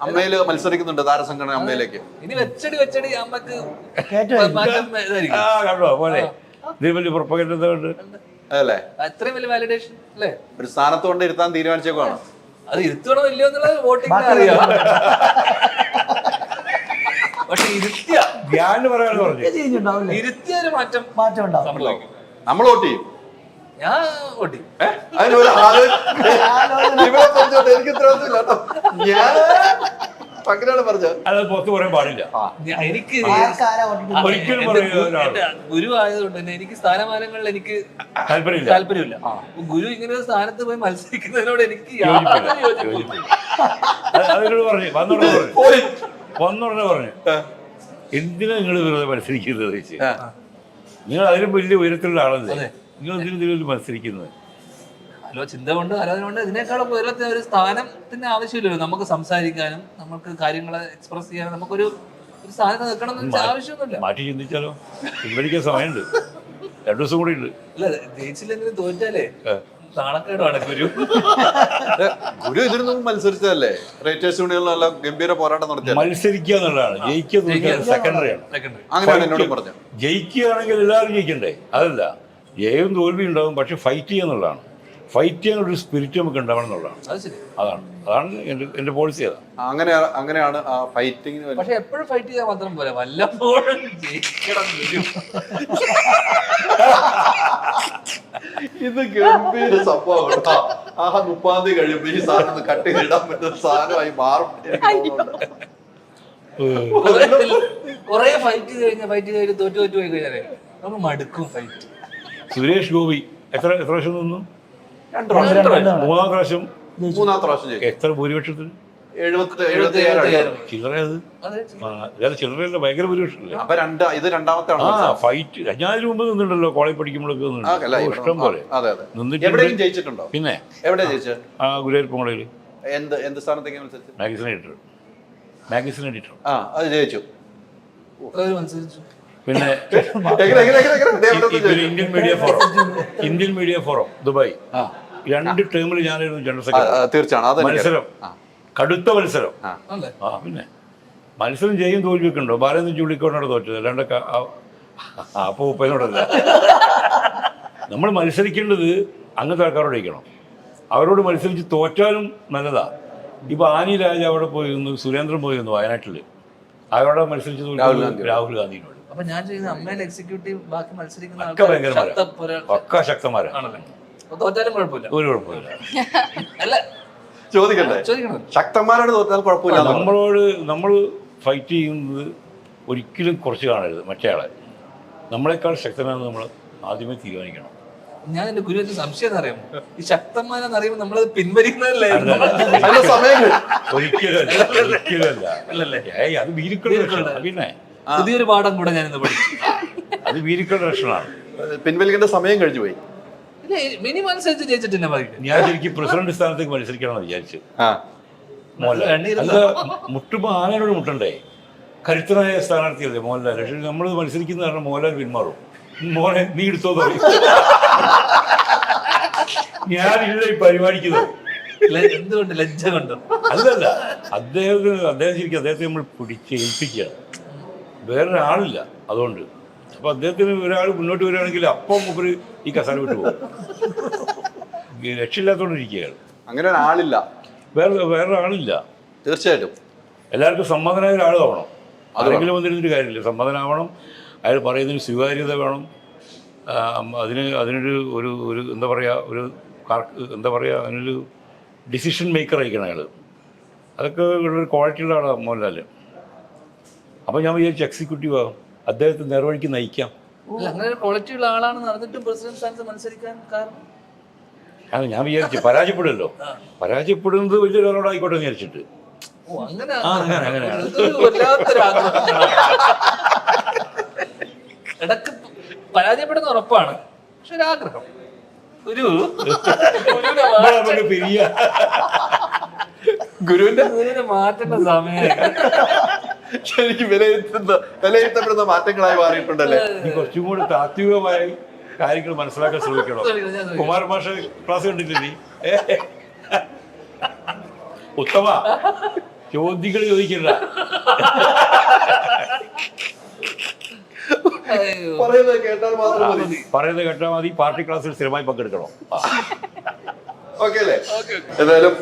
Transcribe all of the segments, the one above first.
അമ്മയിൽ മത്സരിക്കുന്നുണ്ട് താരസംഘടന അമ്മയിലേക്ക്. ഇനി വെച്ചടി വെച്ചടി അമ്മയ്ക്ക് കണ്ടോ? പോലെ വലിയ അതല്ലേ അത്രയും വലിയ വാലിഡേഷൻ അല്ലേ? ഒരു സ്ഥാനത്ത് കൊണ്ട് ഇരുത്താൻ തീരുമാനിച്ചേക്കുവാണ്? അത് ഇരുത്തണോ ഇല്ലയോ എന്നുള്ളത് വോട്ടിംഗ് അറിയാം. പക്ഷെ ഇരുത്തിയ. ഞാൻ പറയാന്ന് പറഞ്ഞു. ചെയ്യുന്നുണ്ടാവില്ലേ ഇരുത്തിയ ഒരു മാറ്റം മാറ്റം ഉണ്ടാവും. നമ്മൾ വോട്ട് ചെയ്യും. ഞാൻ വോട്ട് ചെയ്യും. കേട്ടോ. ഞാൻ അങ്ങനെയാണ് പറഞ്ഞത് അത് പുറത്ത് പറയാൻ പാടില്ല. എനിക്ക്? ഒരിക്കലും ഗുരു ആയതുകൊണ്ട് തന്നെ എനിക്ക് സ്ഥാനമാനങ്ങളിൽ എനിക്ക് താല്പര്യമില്ല. താല്പര്യമില്ല. ഗുരു ഇങ്ങനെ ഒരു സ്ഥാനത്ത് പോയി മത്സരിക്കുന്നതിനോട് എനിക്ക് അതിനോട് പറഞ്ഞു. വന്നോടനെ പറഞ്ഞു. എന്തിനാ നിങ്ങൾ വെറുതെ മത്സരിക്കുന്നത്. നിങ്ങൾ അതിലും വലിയ ഉയരത്തിലുള്ള ആളല്ലേ? അതെ. നിങ്ങൾ എന്തിനും മത്സരിക്കുന്നത്? ഹലോ ചിന്ത കൊണ്ട് ആലോചന കൊണ്ട് ഇതിനേക്കാളും ഉയരത്തെ ഒരു സ്ഥാനത്തിന് ആവശ്യമില്ലല്ലോ. നമുക്ക് സംസാരിക്കാനും നമുക്ക് കാര്യങ്ങളെ എക്സ്പ്രസ് ചെയ്യാനും നമുക്കൊരു ഒരു സ്ഥാനത്ത് നിൽക്കണം എന്ന് വെച്ചാൽ ആവശ്യമൊന്നുമില്ല. മാറ്റി ചിന്തിച്ചാലോ? പിൻവലിക്കാൻ സമയമുണ്ട്. രണ്ടു ദിവസം കൂടി ഉണ്ട്. അല്ല ജയിച്ചില്ലെങ്കിലും തോറ്റാലേ. നാണക്കേടാണ് ഗുരു. ഗുരു ഇതിനു മുമ്പ് മത്സരിച്ചതല്ലേ? റേറ്റേഴ്സ് യൂണിയനിലെല്ലാം ഗംഭീര പോരാട്ടം നടത്തിയല്ലേ? മത്സരിക്കുക എന്നുള്ളതാണ്. ജയിക്കുക തോന്നുക സെക്കൻഡറി ആണ്. സെക്കൻഡറി അങ്ങനെയാണ് എന്നോട് പറഞ്ഞത്. ജയിക്കുകയാണെങ്കിൽ എല്ലാവരും ജയിക്കണ്ടേ? അതല്ല ജയവും തോൽവിയും ഉണ്ടാവും പക്ഷെ ഫൈറ്റ് ചെയ്യുക എന്നുള്ളതാണ്. ഫൈറ്റ് ചെയ്യാനുള്ള ഒരു സ്പിരിറ്റ് നമുക്ക് ഉണ്ടാവണം എന്നുള്ളതാണ്. അത് ശരി. അതാണ്. അതാണ് എന്റെ എന്റെ പോളിസി അതാണ് അങ്ങനെ അങ്ങനെയാണ് ആ ഫൈറ്റിങ്ങിന് പക്ഷെ എപ്പോഴും ഫൈറ്റ് ചെയ്താൽ മാത്രം പോലെ വല്ലപ്പോഴും ജയിക്കണം ഇത് ഗംഭീര സംഭവം കേട്ടോ. ആ മുപ്പാം തീയതി കഴിയുമ്പോ ഈ സാധനം കട്ട് ചെയ്തിടാൻ പറ്റുന്ന സാധനമായി മാറും. എനിക്ക് തോന്നുന്നുണ്ട്. കൊറേ ഫൈറ്റ് ചെയ്ത് കഴിഞ്ഞാൽ ഫൈറ്റ് ചെയ്ത് കഴിഞ്ഞ് തോറ്റു തോറ്റു പോയി കഴിഞ്ഞാലേ. നമുക്ക് മടുക്കും ഫൈറ്റ് സുരേഷ് ഗോപി എത്ര എത്ര പ്രാവശ്യം നിന്നു? രണ്ട് പ്രാവശ്യം. മൂന്നാം പ്രാവശ്യം മൂന്നാമത്തെ പ്രാവശ്യം എത്ര ഭൂരിപക്ഷത്തിന്? എഴുപത്തി എഴുപത്തി ഏഴ് അടി. ചില്ലറ അത്. അതെ ആ ഇതാ ചില്ലറയല്ല ഭയങ്കര ഭൂരിപക്ഷം അപ്പൊ രണ്ട് ഇത് രണ്ടാമത്തെ ആ ഫൈറ്റ്. ഞാൻ ഇതിനു മുമ്പ് നിന്നിട്ടുണ്ടല്ലോ കോളേജ് പഠിക്കുമ്പോഴൊക്കെ ഇഷ്ടം പോലെ. അതെ അതെ. നിന്നിട്ടുണ്ട്. എവിടെയെങ്കിലും ജയിച്ചിട്ടുണ്ടോ? പിന്നെ? എവിടെ ജയിച്ചത്? ആ ഗുരുവായൂർപ്പുളയിൽ എന്ത് എന്ത് സ്ഥാനത്തേക്ക് മത്സരിച്ചു മാഗസിൻ എഡിറ്റർ മാഗസിൻ എഡിറ്റർ ആ അത് ജയിച്ചു. മത്സരിച്ചു. പിന്നെ Indian media forum Indian media forum Dubai. രണ്ട് ടേമിൽ ഞാനായിരുന്നു ജനറൽ സെക്രട്ടറി തീർച്ചയാണ്. മത്സരം. കടുത്ത മത്സരം. ആ. പിന്നെ. മത്സരം ചെയ്യും തോൽവിയൊക്കെ ഉണ്ടോ ചൂളിക്കോടിനോട് ചുള്ളിക്കോണോട് തോറ്റത്. അല്ലാണ്ട് ക- ആ- ആ അപ്പൊ ഉപ്പനോടല്ല നമ്മൾ മത്സരിക്കേണ്ടത് അങ്ങനത്തെ ആൾക്കാരോട് ഇരിക്കണം അവരോട് മത്സരിച്ച് തോറ്റാലും നല്ലതാ. ഇപ്പൊ ആനി രാജ അവിടെ പോയിരുന്നു സുരേന്ദ്രൻ പോയിരുന്നു വയനാട്ടിൽ. അവരോട് മത്സരിച്ച് ഗാന്ധി. രാഹുൽ ഗാന്ധിനോട്. അപ്പൊ ഞാൻ ചെയ്യുന്ന അമ്മയിൽ എക്സിക്യൂട്ടീവ് ബാക്കി മത്സരിക്കുന്ന ആൾക്കാർ ശക്തന്മാരാണ് തോറ്റാലും കുഴപ്പമില്ല. ഒരു കുഴപ്പമില്ല. അല്ല. ചോദിക്കണ്ടേ ചോദിക്കണം ശക്തന്മാരോട് തോറ്റാൽ കുഴപ്പമില്ല നമ്മളോട് നമ്മൾ ഫൈറ്റ് ചെയ്യുന്നത് ഒരിക്കലും കുറച്ച് കാണരുത് മറ്റേ ആളെ നമ്മളെക്കാൾ ശക്തനാണെന്ന് നമ്മൾ ആദ്യമേ തീരുമാനിക്കണം. ഞാൻ എന്റെ ഗുരുവിന്റെ സംശയം അറിയാമോ? ഈ ശക്തന്മാരെന്ന് അറിയുമ്പോൾ നമ്മളത് പിൻവലിക്കുന്നതല്ലേ? അതിന്റെ സമയം ഒരിക്കലും ഒരിക്കലും അല്ല. അല്ലല്ലേ? അത് വീരിക്കളുടെ പിന്നെ പുതിയൊരു പാഠം കൂടെ ഞാൻ ഇന്ന് പഠിച്ചു. അത് വീരിക്കളുടെ ലക്ഷണമാണ് പിൻവലിക്കേണ്ട സമയം കഴിഞ്ഞു പോയി. ഇല്ല ഞാൻ ശരിക്കും പ്രസിഡന്റ് സ്ഥാനത്തേക്ക് മത്സരിക്കണമെന്ന് വിചാരിച്ചു. ആ. മോഹൻലാൽ. എണ്ണീരുന്ന- അല്ല മുട്ടുമ്പോൾ ആനയോട് മുട്ടണ്ടേ? കരുത്തനായ സ്ഥാനാർത്ഥിയല്ലേ മോഹൻലാൽ? പക്ഷേ നമ്മൾ മത്സരിക്കുന്ന കാരണം മോഹൻലാൽ പിന്മാറും. മോനെ നീ എടുത്തോ പറയും. ഞാനില്ല ഈ പരിപാടിക്കുന്നത്. എന്തുകൊണ്ട്? ലജ്ജ കൊണ്ടോ? അല്ലല്ല അദ്ദേഹത്തിന് അദ്ദേഹം ശരിക്കും അദ്ദേഹത്തെ നമ്മൾ പിടിച്ച് ഏൽപ്പിക്കുകയാണ്. വേറൊരാളില്ല അതുകൊണ്ട്. അപ്പൊ അദ്ദേഹത്തിന് ഒരാൾ മുന്നോട്ട് വരികയാണെങ്കിൽ അപ്പം മുപ്പര് ഈ കസാര വിട്ടു പോകും. രക്ഷയില്ലാത്തോണ്ടിരിക്കുകയാണ് അങ്ങനെ ഒരാളില്ല വേറെ വേറൊരാളില്ല. തീർച്ചയായിട്ടും. എല്ലാവർക്കും സമ്മതനായ ഒരാളാവണം. അതെങ്കിലും ആരെങ്കിലും വന്നിരുന്നൊരു കാര്യമില്ല. സമ്മതനാവണം. അയാൾ പറയുന്നതിന് സ്വീകാര്യത വേണം. അതിന് അതിനൊരു ഒരു ഒരു എന്താ പറയുക ഒരു എന്താ പറയുക അതിനൊരു ഡിസിഷൻ മേക്കർ ആയിരിക്കണം അയാൾ അതൊക്കെ ഉള്ളൊരു ക്വാളിറ്റിയുള്ള ആളാണ് മോഹൻലാൽ അപ്പോൾ ഞാൻ വിചാരിച്ചു എക്സിക്യൂട്ടീവ് ആകും അദ്ദേഹത്തെ നേർവഴിക്ക് നയിക്കാം. അങ്ങനെ ഒരു ക്വാളിറ്റി ഉള്ള ആളാണെന്ന് അറിഞ്ഞിട്ടും പ്രസിഡന്റ് സ്ഥാനത്ത് മത്സരിക്കാൻ കാരണം? അത് ഞാൻ വിചാരിച്ചു പരാജയപ്പെടുമല്ലോ. പരാജയപ്പെടുന്നത് വലിയൊരാളോടായിക്കോട്ടെ എന്ന് വിചാരിച്ചിട്ട്. ഓ അങ്ങനെ അങ്ങനെ, ഇടയ്ക്ക് പരാജയപ്പെടുന്ന ഉറപ്പാണ്. പക്ഷെ ഒരു ഒരു ഗുരുവിനെ പിരിയ. ഗുരുവിന്റെ? ഗുരുവിനെ മാറ്റേണ്ട സമയം. ശരിക്കും വിലയിരുത്തുന്ന വിലയിരുത്തപ്പെടുന്ന മാറ്റങ്ങളായി മാറിയിട്ടുണ്ടല്ലേ? കുറച്ചും കൂടി താത്വികമായി കാര്യങ്ങൾ മനസ്സിലാക്കാൻ ശ്രമിക്കണം. കുമാര മാഷ ക്ലാസ് കണ്ടില്ലേ നീ? ഉത്തമ ചോദ്യങ്ങൾ ചോദിക്കണ്ട. അയ്യോ. പറയുന്നത് കേട്ടാൽ മാത്രം മതി. പറയുന്നത് കേട്ടാൽ മതി. പാർട്ടി ക്ലാസ്സിൽ സ്ഥിരമായി പങ്കെടുക്കണം. ഓക്കെ അല്ലേ? എന്തായാലും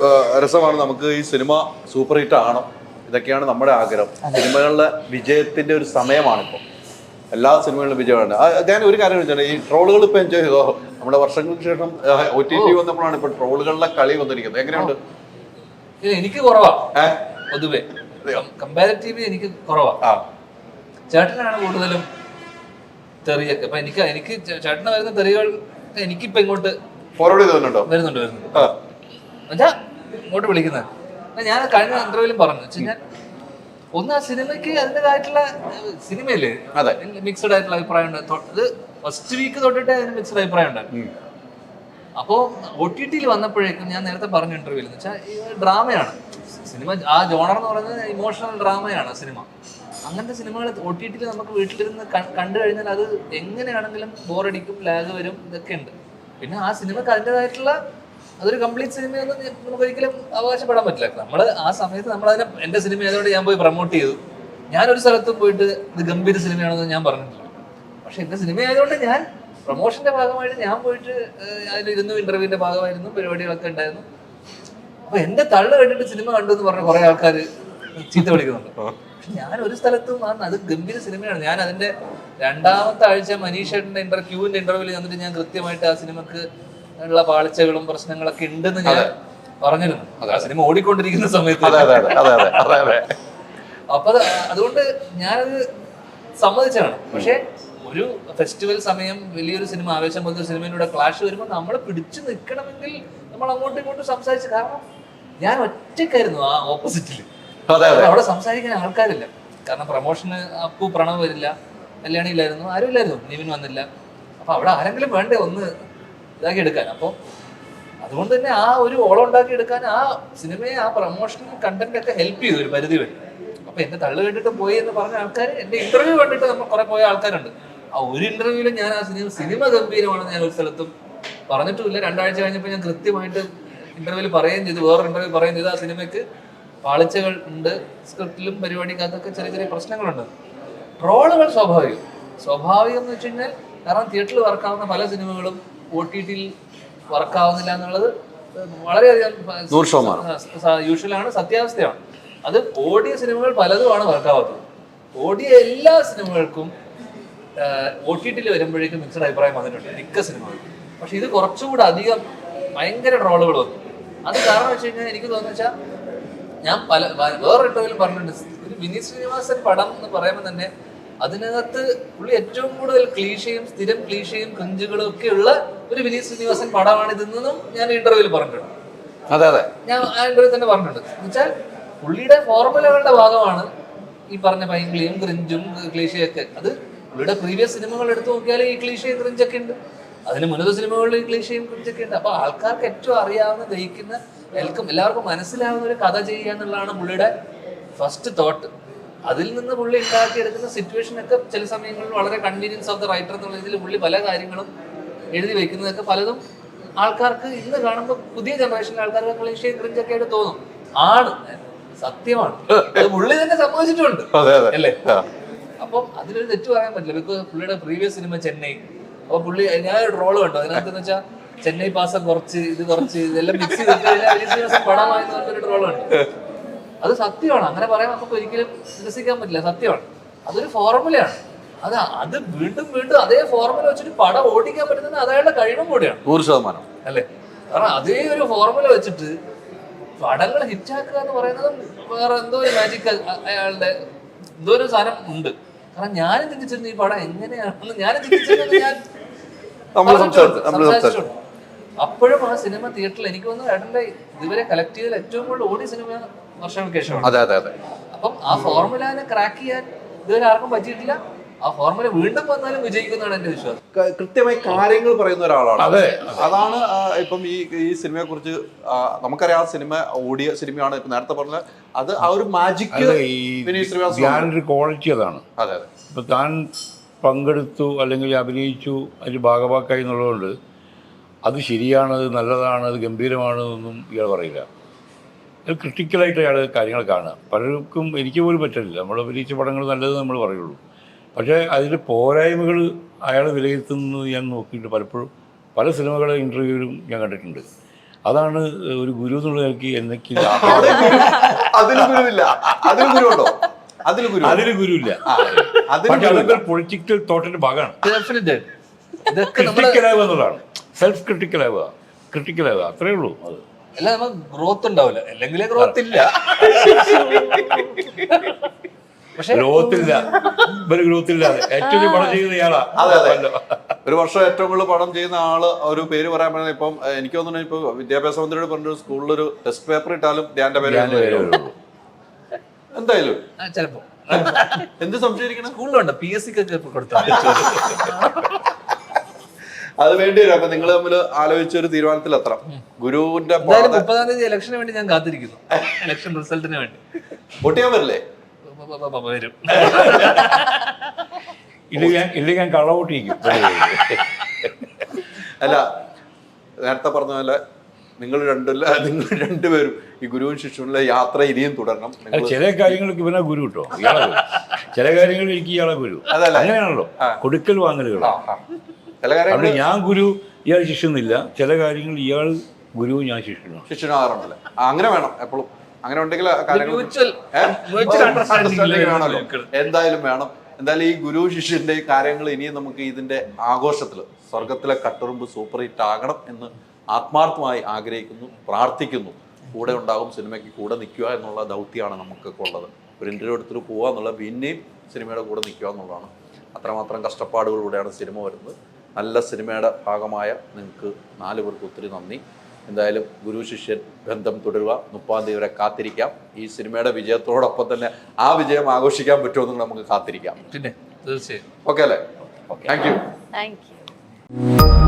രസമാണ് നമുക്ക് ഈ സിനിമ സൂപ്പർ ഹിറ്റ് ആണോ ഇതൊക്കെയാണ് നമ്മുടെ ആഗ്രഹം. സിനിമകളിലെ വിജയത്തിന്റെ ഒരു സമയമാണിപ്പോൾ എല്ലാ സിനിമകളിലും വിജയമാണ്. ഞാൻ ഒരു കാര്യം ചോദിച്ചാൽ ഈ ട്രോളുകൾ ഇപ്പൊ എൻജോയ് ചെയ്തോ? നമ്മുടെ വർഷങ്ങൾക്ക് ശേഷം ഒ ടി ടി വന്നപ്പോഴാണ് ഇപ്പൊ ട്രോളുകളുടെ കളി വന്നിരിക്കുന്നത്. എങ്ങനെയുണ്ട്? എനിക്ക് കുറവാ. പൊതുവേ. കമ്പാരിറ്റീവ്ലി എനിക്ക് കുറവാ. ചേട്ടനാണ് കൂടുതലും തെറിയൊക്കെ. അപ്പൊ എനിക്ക് എനിക്ക് ചേട്ടന് വരുന്ന തെറികൾ എനിക്കിപ്പോ ഇങ്ങോട്ട് ഫോർവേഡ് ചെയ്തിട്ടുണ്ടോ വരുന്നുണ്ട്? വരുന്നുണ്ട് എന്നുവെച്ചാ ഇങ്ങോട്ട് വിളിക്കുന്നത്. ഞാൻ കഴിഞ്ഞ ഇന്റർവ്യൂലും പറഞ്ഞു. വെച്ചാൽ ഒന്ന് ആ സിനിമയ്ക്ക് അതിന്റെതായിട്ടുള്ള സിനിമയിൽ അതെ. മിക്സഡ് ആയിട്ടുള്ള അഭിപ്രായം ഉണ്ട്. തൊ- ഇത് ഫസ്റ്റ് വീക്ക് തൊട്ടിട്ട് അതിന് മിക്സഡ് അഭിപ്രായം ഉണ്ടായിരുന്നു. അപ്പോൾ ഒ ടി ടിയിൽ വന്നപ്പോഴേക്കും ഞാൻ നേരത്തെ പറഞ്ഞ ഇന്റർവ്യൂവിൽ എന്ന് വെച്ചാൽ ഡ്രാമയാണ്. സിനിമ ആ ജോണർ എന്ന് പറയുന്നത് ഇമോഷണൽ ഡ്രാമയാണ് സിനിമ. അങ്ങനത്തെ സിനിമകൾ ഒ ടി ടിയിൽ നമുക്ക് വീട്ടിലിരുന്ന് കണ്ടു കഴിഞ്ഞാൽ അത് എങ്ങനെയാണെങ്കിലും ബോറടിക്കും ലാഗ് വരും ഇതൊക്കെ ഉണ്ട്. പിന്നെ ആ സിനിമക്ക് അതിന്റെതായിട്ടുള്ള അതൊരു കംപ്ലീറ്റ് സിനിമയൊന്നും നമുക്ക് ഒരിക്കലും അവകാശപ്പെടാൻ പറ്റില്ല. നമ്മൾ ആ സമയത്ത് നമ്മൾ അതിനെ എന്റെ സിനിമ ആയതുകൊണ്ട് ഞാൻ പോയി പ്രൊമോട്ട് ചെയ്തു. ഞാനൊരു സ്ഥലത്തും പോയിട്ട് ഇത് ഗംഭീര സിനിമയാണെന്ന് ഞാൻ പറഞ്ഞിട്ടില്ല. പക്ഷെ എന്റെ സിനിമ ആയതുകൊണ്ട് ഞാൻ പ്രൊമോഷന്റെ ഭാഗമായിട്ട് ഞാൻ പോയിട്ട് അതിലിരുന്നു ഇന്റർവ്യൂവിന്റെ ഭാഗമായിരുന്നു പരിപാടികളൊക്കെ ഉണ്ടായിരുന്നു. അപ്പൊ എന്റെ തള്ളു കണ്ടിട്ട് സിനിമ കണ്ടു എന്ന് പറഞ്ഞ കുറെ ആൾക്കാർ ചീത്ത വിളിക്കുന്നുണ്ട്. പക്ഷെ ഞാൻ ഒരു സ്ഥലത്തും ആ അത് ഗംഭീര സിനിമയാണ് ഞാൻ അതിന്റെ രണ്ടാമത്തെ ആഴ്ച മനീഷേട്ടന്റെ ഇന്റർ ക്യൂവിന്റെ ഇന്റർവ്യൂവിൽ വന്നിട്ട് ഞാൻ കൃത്യമായിട്ട് ആ സിനിമക്ക് ഉള്ള പാളിച്ചകളും പ്രശ്നങ്ങളൊക്കെ ഉണ്ടെന്ന് ഞാൻ പറഞ്ഞിരുന്നു. ആ സിനിമ ഓടിക്കൊണ്ടിരിക്കുന്ന സമയത്ത്. അപ്പൊ അത് അതുകൊണ്ട് ഞാനത് സമ്മതിച്ചാണ് പക്ഷെ ഒരു ഫെസ്റ്റിവൽ സമയം വലിയൊരു സിനിമ ആവേശം പോലത്തെ ഒരു സിനിമയിലൂടെ ക്ലാഷ് വരുമ്പോൾ നമ്മൾ പിടിച്ചു നിൽക്കണമെങ്കിൽ നമ്മൾ അങ്ങോട്ടും ഇങ്ങോട്ടും സംസാരിച്ചു കാരണം ഞാൻ ഒറ്റക്കായിരുന്നു ആ ഓപ്പോസിറ്റിൽ അവിടെ സംസാരിക്കാൻ ആൾക്കാരില്ല. കാരണം പ്രൊമോഷന് അപ്പു പ്രണവ് വരില്ല കല്യാണിയില്ലായിരുന്നു ആരും ഇല്ലായിരുന്നു. നിവിൻ വന്നില്ല. അപ്പൊ അവിടെ ആരെങ്കിലും വേണ്ടേ ഒന്ന് ഇതാക്കി എടുക്കാൻ. അപ്പോൾ അതുകൊണ്ട് തന്നെ ആ ഒരു ഓളം ഉണ്ടാക്കി എടുക്കാൻ ആ സിനിമയെ ആ പ്രൊമോഷൻ കണ്ടന്റ് ഒക്കെ ഹെൽപ്പ് ചെയ്തു ഒരു പരിധി വരെ. അപ്പൊ എന്റെ തള്ളു കണ്ടിട്ട് പോയി എന്ന് പറഞ്ഞ ആൾക്കാർ എന്റെ ഇന്റർവ്യൂ കണ്ടിട്ട് നമ്മൾ കുറെ പോയ ആൾക്കാരുണ്ട്. ആ ഒരു ഇന്റർവ്യൂവിൽ ഞാൻ ആ സിനിമ സിനിമ ഗംഭീരമാണെന്ന് ഞാൻ ഒരു സ്ഥലത്തും പറഞ്ഞിട്ടുമില്ല. രണ്ടാഴ്ച കഴിഞ്ഞപ്പോൾ ഞാൻ കൃത്യമായിട്ട് ഇന്റർവ്യൂവിൽ പറയുകയും ചെയ്തു. വേറൊരു ഇന്റർവ്യൂ പറയുകയും ചെയ്തു. ആ സിനിമയ്ക്ക് പാളിച്ചകൾ ഉണ്ട്. സ്ക്രിപ്റ്റിലും പരിപാടിക്കകത്തൊക്കെ ചെറിയ ചെറിയ പ്രശ്നങ്ങളുണ്ട്. ട്രോളുകൾ സ്വാഭാവികം. സ്വാഭാവികം എന്ന് വെച്ച് കഴിഞ്ഞാൽ കാരണം തിയേറ്ററിൽ വർക്കാവുന്ന പല സിനിമകളും ഒ ടി ടിയിൽ വർക്കാവുന്നില്ല എന്നുള്ളത് വളരെയധികം ശതമാനം. യൂഷ്വലാണ് സത്യാവസ്ഥയാണ്. അത് ഓടിയ സിനിമകൾ പലതുമാണ് വർക്കാവാത്തത്. ഓടിയ എല്ലാ സിനിമകൾക്കും ഒ ടി ടിയിൽ വരുമ്പോഴേക്കും മിക്സഡ് അഭിപ്രായം വന്നിട്ടുണ്ട് മിക്ക സിനിമകൾ പക്ഷെ ഇത് കുറച്ചുകൂടെ അധികം ഭയങ്കര ട്രോളുകൾ വന്നു. അത് കാരണം വെച്ച് കഴിഞ്ഞാൽ എനിക്ക് തോന്നുന്നു വെച്ചാൽ ഞാൻ പല വേറൊരു വേറെ ഇന്റർവ്യൂവിൽ പറഞ്ഞിട്ടുണ്ട് ഒരു വിനീത് ശ്രീനിവാസൻ പടം എന്ന് പറയുമ്പോൾ തന്നെ അതിനകത്ത് പുള്ളി ഏറ്റവും കൂടുതൽ ക്ലീഷയും സ്ഥിരം ക്ലീഷയും ക്രിഞ്ചുകളും ഒക്കെ ഉള്ള ഒരു വിനീത് ശ്രീനിവാസൻ പടമാണ് ഇതെന്നും ഞാൻ ഇന്റർവ്യൂവിൽ പറഞ്ഞിട്ടുണ്ട്. അതെ അതെ. ഞാൻ ആ ഇന്റർവ്യൂ തന്നെ പറഞ്ഞിട്ടുണ്ട്. എന്നുവെച്ചാൽ പുള്ളിയുടെ ഫോർമുലകളുടെ ഭാഗമാണ് ഈ പറഞ്ഞ പൈങ്കിളിയും ക്രിഞ്ചും ക്ലീഷയൊക്കെ അത് പുള്ളിയുടെ പ്രീവിയസ് സിനിമകൾ എടുത്തു നോക്കിയാൽ ഈ ക്ലീഷയും ക്രിഞ്ചൊക്കെ ഉണ്ട്. അതിന് മുൻപ് സിനിമകളിൽ ക്ലീഷയും ക്രിഞ്ചൊക്കെ ഉണ്ട്. അപ്പൊ ആൾക്കാർക്ക് ഏറ്റവും അറിയാവുന്ന ദഹിക്കുന്ന എല്ലാവർക്കും എല്ലാവർക്കും മനസ്സിലാവുന്ന ഒരു കഥ ചെയ്യുക എന്നുള്ളതാണ് പുള്ളിയുടെ ഫസ്റ്റ് തോട്ട് അതിൽ നിന്ന് പുള്ളി ഉണ്ടാക്കിയെടുക്കുന്ന സിറ്റുവേഷൻ ഒക്കെ ചില സമയങ്ങളിൽ വളരെ കൺവീനിയൻസ് ഓഫ് ദ റൈറ്റർ എന്നുള്ള രീതിയിൽ പുള്ളി പല കാര്യങ്ങളും എഴുതി വെക്കുന്നതൊക്കെ പലതും ആൾക്കാർക്ക് ഇന്ന് കാണുമ്പോൾ പുതിയ ജനറേഷനിലെ ആൾക്കാർക്ക് ക്ലീഷയും ക്രിഞ്ചൊക്കെ ആയിട്ട് തോന്നും. ആണ്. സത്യമാണ്. പുള്ളി തന്നെ സംഭവിച്ചിട്ടുണ്ട് അല്ലേ? അപ്പൊ അതിലൊരു തെറ്റ് പറയാൻ പറ്റില്ല. ബിക്കോസ് പുള്ളിയുടെ പ്രീവിയസ് സിനിമ ചെന്നൈ. അപ്പൊ പുള്ളി ഞാൻ ഒരു റോൾ കണ്ടു. അതിനകത്ത് എന്ന് വെച്ചാൽ ചെന്നൈ പാസം കുറച്ച് ഇത് കുറച്ച് ഇതെല്ലാം മിക്സ് ചെയ്തിട്ട് പടമായി കണ്ടു. അത് സത്യമാണ്. അങ്ങനെ പറയാൻ നമുക്ക് ഒരിക്കലും നിരസിക്കാൻ പറ്റില്ല. സത്യമാണ്. അതൊരു ഫോർമുലയാണ്. അത് അത് വീണ്ടും വീണ്ടും അതേ ഫോർമുല വെച്ചിട്ട് പടം ഓടിക്കാൻ പറ്റുന്നത് അതായത് കഴിവും കൂടിയാണ്. നൂറ് ശതമാനം. അല്ലേ? കാരണം അതേ ഒരു ഫോർമുല വെച്ചിട്ട് പടങ്ങൾ ഹിറ്റാക്കുക എന്ന് പറയുന്നത് വേറെ എന്തോ ഒരു മാജിക് അയാളുടെ എന്തോ ഒരു സാധനം ഉണ്ട്. കാരണം ഞാനും ചിന്തിച്ചിരുന്നു ഈ പടം എങ്ങനെയാണെന്ന് ഞാനും ചിന്തിച്ചിരുന്നു ഞാൻ സംസാരിച്ചിട്ടുണ്ട്. അപ്പോഴും ആ സിനിമ തിയേറ്ററിൽ എനിക്ക് തോന്നുന്നു ഏട്ടന്റെ ഇതുവരെ കളക്ട് ചെയ്തതിൽ ഏറ്റവും കൂടുതൽ ഓടിയ സിനിമ വർഷങ്ങൾക്ക് ശേഷം അതെ അതെ അതെ. അപ്പം ആ ഫോർമുലനെ ക്രാക്ക് ചെയ്യാൻ ഇതുവരെ ആർക്കും പറ്റിയിട്ടില്ല. ആ ഫോർമുല വീണ്ടും വന്നാലും വിജയിക്കുന്നതാണ് എന്റെ വിശ്വാസം. കൃത്യമായി കാര്യങ്ങൾ പറയുന്ന ഒരാളാണ്. അതെ. അതാണ് ഇപ്പം ഈ ഈ സിനിമയെ കുറിച്ച് നമുക്കറിയാം ആ സിനിമ ഓടിയ സിനിമയാണ്. ഇപ്പൊ നേരത്തെ പറഞ്ഞത് അത് ആ ഒരു മാജിക് ഞാനൊരു ക്വാളിറ്റി അതാണ്. അതെ അതെ. ഇപ്പൊ താൻ പങ്കെടുത്തു അല്ലെങ്കിൽ അഭിനയിച്ചു അതിൽ ഭാഗവാക്കായി എന്നുള്ളതുകൊണ്ട് അത് ശരിയാണ് അത് നല്ലതാണ് അത് ഗംഭീരമാണ് എന്നൊന്നും ഇയാൾ പറയില്ല. ക്രിട്ടിക്കലായിട്ട് അയാൾ കാര്യങ്ങൾ കാണുക. പലർക്കും എനിക്ക് പോലും പറ്റില്ല. നമ്മൾ അഭിനയിച്ച പടങ്ങൾ നല്ലത് നമ്മൾ പറയുള്ളൂ. പക്ഷേ അതിന്റെ പോരായ്മകൾ അയാൾ വിലയിരുത്തുന്നത് ഞാൻ നോക്കിയിട്ട് പലപ്പോഴും പല സിനിമകളെ ഇന്റർവ്യൂവിലും ഞാൻ കണ്ടിട്ടുണ്ട്. അതാണ് ഒരു ഗുരു എന്നുള്ള നിലയ്ക്ക് അതിൽ ഗുരുവുണ്ടോ? അതിൽ ഗുരു അതിൽ പക്ഷെ. അതൊക്കെ പൊളിറ്റിക്കൽ തോട്ടിന്റെ ഭാഗമാണ്. ക്രിട്ടിക്കലാവുക എന്നുള്ളതാണ്. സെൽഫ് ക്രിട്ടിക്കലാവുക ക്രിട്ടിക്കലാവുക അത്രേ ഉള്ളൂ അത്. അല്ല നമ്മൾ ഗ്രോത്ത് ഉണ്ടാവില്ല. അല്ലെങ്കിലേ ഗ്രോത്ത് ഇല്ല. പക്ഷെ ഗ്രോത്തില്ല ഇവർ ഗ്രോത്തില്ല ഏറ്റവും പണം ചെയ്യുന്ന ഇയാളാ. ഒരു വർഷം ഏറ്റവും കൂടുതൽ പണം ചെയ്യുന്ന ആൾ ഒരു പേര് പറയാൻ പറഞ്ഞാൽ ഇപ്പം എനിക്ക് തോന്നുന്നു ഇപ്പൊ വിദ്യാഭ്യാസ മന്ത്രിയോട് പറഞ്ഞ സ്കൂളിലൊരു ടെസ്റ്റ് പേപ്പർ ഇട്ടാലും ധ്യാന്റെ പേര്. എന്തായാലും. ചിലപ്പോ. എന്ത് സംശയിക്കണം സ്കൂളിലുണ്ട്. പി എസ് സിക്കൊക്കെ കൊടുത്താൽ അത് വേണ്ടി വരും. അപ്പൊ നിങ്ങൾ തമ്മിൽ ആലോചിച്ച ഒരു തീരുമാനത്തിൽ അത്ര ഗുരുവിന്റെ മുപ്പതാം തീയതി ഇലക്ഷന് വേണ്ടി ഞാൻ കാത്തിരിക്കുന്നു. ഇലക്ഷൻ റിസൾട്ടിന് വേണ്ടി. വോട്ട് ചെയ്യാൻ വരില്ലേ? ബ- വരും. ഇല്ലെങ്കിൽ ഞാൻ അല്ല നേരത്തെ പറഞ്ഞ പോലെ നിങ്ങൾ രണ്ടല്ല നിങ്ങൾ രണ്ടുപേരും ഈ ഗുരുവും ശിഷ്യനുള്ള യാത്ര ഇനിയും തുടരണം. ചില കാര്യങ്ങൾക്ക് ഇവനാ ഗുരു കേട്ടോ? ചില കാര്യങ്ങൾ എനിക്ക് ഇയാളെ ഗുരു. അതല്ല. അങ്ങനെയാണല്ലോ. കൊടുക്കൽ. ചില അവിടെ ഞാൻ ഗുരു ഇയാൾ ശിഷ്യന്നില്ല ചില കാര്യങ്ങൾ ഇയാൾ ഗുരു ഞാൻ ശിഷ്യനാണ്. ശിഷ്യനാകാറുണ്ടല്ലേ? അങ്ങനെ വേണം എപ്പോഴും. അങ്ങനെ ഉണ്ടെങ്കിൽ. എന്തായാലും വേണം. എന്തായാലും ഈ ഗുരു ശിഷ്യന്റെ ഈ കാര്യങ്ങൾ ഇനിയും നമുക്ക് ഇതിന്റെ ആഘോഷത്തിൽ സ്വർഗത്തിലെ കട്ടുറുമ്പ് സൂപ്പർ ഹിറ്റ് ആകണം എന്ന് ആത്മാർത്ഥമായി ആഗ്രഹിക്കുന്നു പ്രാർത്ഥിക്കുന്നു. കൂടെ ഉണ്ടാകും സിനിമയ്ക്ക് കൂടെ നിൽക്കുക എന്നുള്ള ദൗത്യമാണ് നമുക്കൊക്കെ ഉള്ളത്. ഒരു ഇന്റർവ്യൂ എടുത്തിട്ട് പോവുക എന്നുള്ള പിന്നെയും സിനിമയുടെ കൂടെ നിൽക്കുക എന്നുള്ളതാണ്. അത്രമാത്രം കഷ്ടപ്പാടുകളിലൂടെയാണ് സിനിമ വരുന്നത്. നല്ല സിനിമയുടെ ഭാഗമായ നിങ്ങൾക്ക് നാല് പേർക്ക് ഒത്തിരി നന്ദി. എന്തായാലും ഗുരു ശിഷ്യൻ ബന്ധം തുടരുക. മുപ്പാം തീയതി വരെ കാത്തിരിക്കാം. ഈ സിനിമയുടെ വിജയത്തോടൊപ്പം തന്നെ ആ വിജയം ആഘോഷിക്കാൻ പറ്റുമെന്ന് നമുക്ക് കാത്തിരിക്കാം. പിന്നെ തീർച്ചയായും. ഓക്കെ അല്ലേ? Thank you thank you